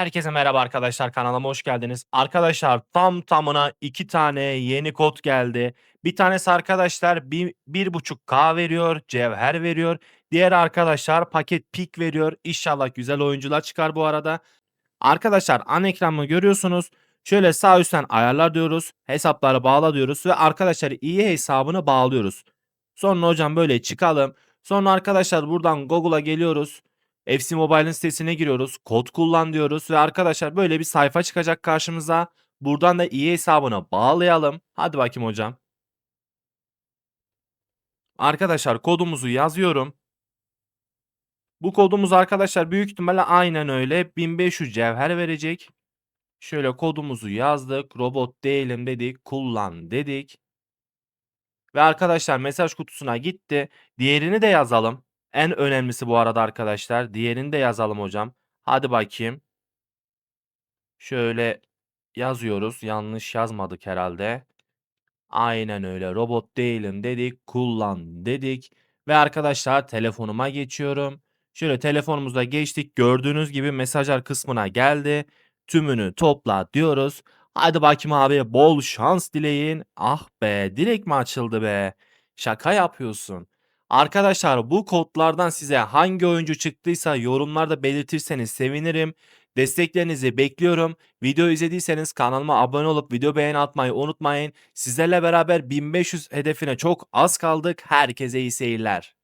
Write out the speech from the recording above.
Herkese merhaba arkadaşlar kanalıma hoş geldiniz. Arkadaşlar tam tamına 2 tane yeni kod geldi. Bir tanesi arkadaşlar bir, bir buçuk k veriyor, cevher veriyor. Diğer arkadaşlar paket pik veriyor. İnşallah güzel oyuncular çıkar bu arada. Arkadaşlar an ekranımı görüyorsunuz. Şöyle sağ üstten ayarlar diyoruz. Hesapları bağla diyoruz ve arkadaşlar iyi hesabını bağlıyoruz. Sonra hocam böyle çıkalım. Sonra arkadaşlar buradan Google'a geliyoruz. FC Mobile'ın sitesine giriyoruz. Kod kullan diyoruz ve arkadaşlar böyle bir sayfa çıkacak karşımıza. Buradan da iyi hesabına bağlayalım. Hadi bakayım hocam. Arkadaşlar kodumuzu yazıyorum. Bu kodumuz arkadaşlar büyük ihtimalle aynen öyle 1500 cevher verecek. Şöyle kodumuzu yazdık. Robot değilim dedik. Kullan dedik. Ve arkadaşlar mesaj kutusuna gitti. Diğerini de yazalım. En önemlisi bu arada arkadaşlar. Diğerini de yazalım hocam. Hadi bakayım. Şöyle yazıyoruz. Yanlış yazmadık herhalde. Aynen öyle. Robot değilim dedik. Kullan dedik. Ve arkadaşlar telefonuma geçiyorum. Şöyle telefonumuza geçtik. Gördüğünüz gibi mesajlar kısmına geldi. Tümünü topla diyoruz. Hadi bakayım abi bol şans dileyin. Ah be direkt mi açıldı be? Şaka yapıyorsun. Arkadaşlar bu kodlardan size hangi oyuncu çıktıysa yorumlarda belirtirseniz sevinirim. Desteklerinizi bekliyorum. Video izlediyseniz kanalıma abone olup video beğeni atmayı unutmayın. Sizlerle beraber 1500 hedefine çok az kaldık. Herkese iyi seyirler.